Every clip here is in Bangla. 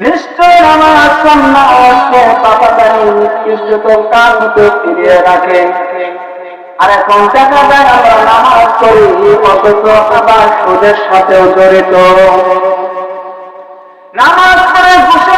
নিশ্চয় আমার ফিরিয়ে রাখে। আর এখন দেখা যায় আমরা নামাজ করি অথচ আবার সাথেও জড়িত। নামাজ করে ঘুষের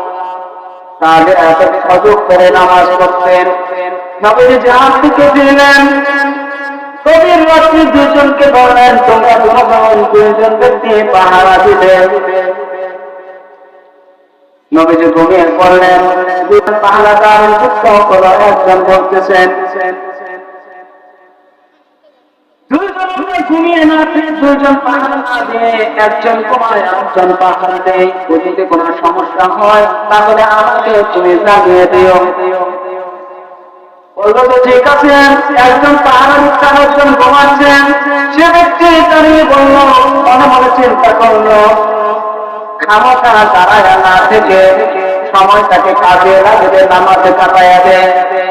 তাহলে এত সযোগ করে নামাজ পড়তেন। নবীর জাহাজ থেকে দিলেন। কবির রাত্রি দুজনকে বললেন, তোমরা তোমার দুজন ব্যক্তি পাহারা দিলেন নবীজি ঘুমিয়ে পড়লেন। দুজন পাহারাদার যুক্ত করো একজন বলতেছেন একজন ঘুমায় একজন ঘুমাচ্ছেন সে ব্যক্তি দাঁড়িয়ে বলল, মনে মনে চিন্তা করল, খামোখা দাঁড়ায় না থেকে সময়টাকে কাজে লাগবে নামাজে কাটাইয়া দেয়।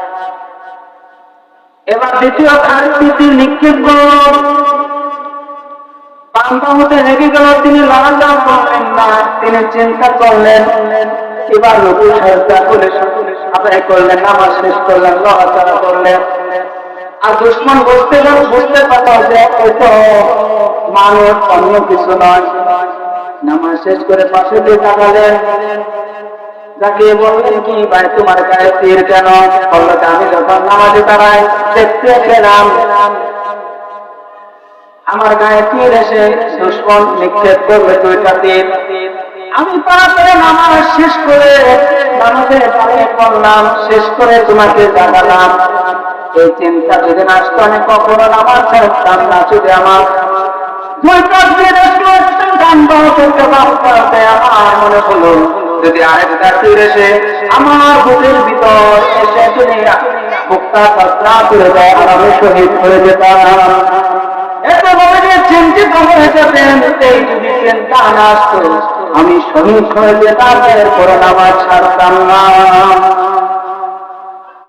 এবার দ্বিতীয় আরেকটি নিক্ষেপ করল পান্তা হতে গেল, তিনি লড়াচড়া করলেন না, তিনি চিন্তা করলেন, এবার নতুন করে আদায় করলেন, নামাজ শেষ করলেন লড়াচড়া করলেন। আর দুশ্মন বুঝতে বুঝতে পারল যে মানুষ অন্য কিছু নয়। নামাজ শেষ করে পাশে দিয়ে তাকালেন। যাকে বললেন, কি ভাই তোমার গায়ে তীর কেন? বলল আমি যখন নামাজে দাঁড়াই দেখতে পেলাম আমার গায়ে তীর এসে দুশ্মন নিক্ষেপ করবে দুইটা তীর আমি তাড়াতাড়ি নামাজ শেষ করে নামাজে দাঁড়িয়ে পড়লাম, শেষ করে তোমাকে জাগালাম এই চিন্তা যদি না আসতো, আমি কখনো নামাজ ছাড়তাম না, যদি আমার দুইটা তীর এসে কাণ্ড করতে পারতে আমার মনে হলো যদি আরেকটা তীর এসে আমার বুকের ভিতর এসে যদি মুক্তা সত্রা করে দেয় আমি শহীদ হয়ে যেতাম এত বলে যে চিন্তিত হয়ে যেতেন এই যদি চিন্তা না আসতো, আমি শহীদ হয়ে যেতাম, এরপরে নামাজ ছাড়তাম না।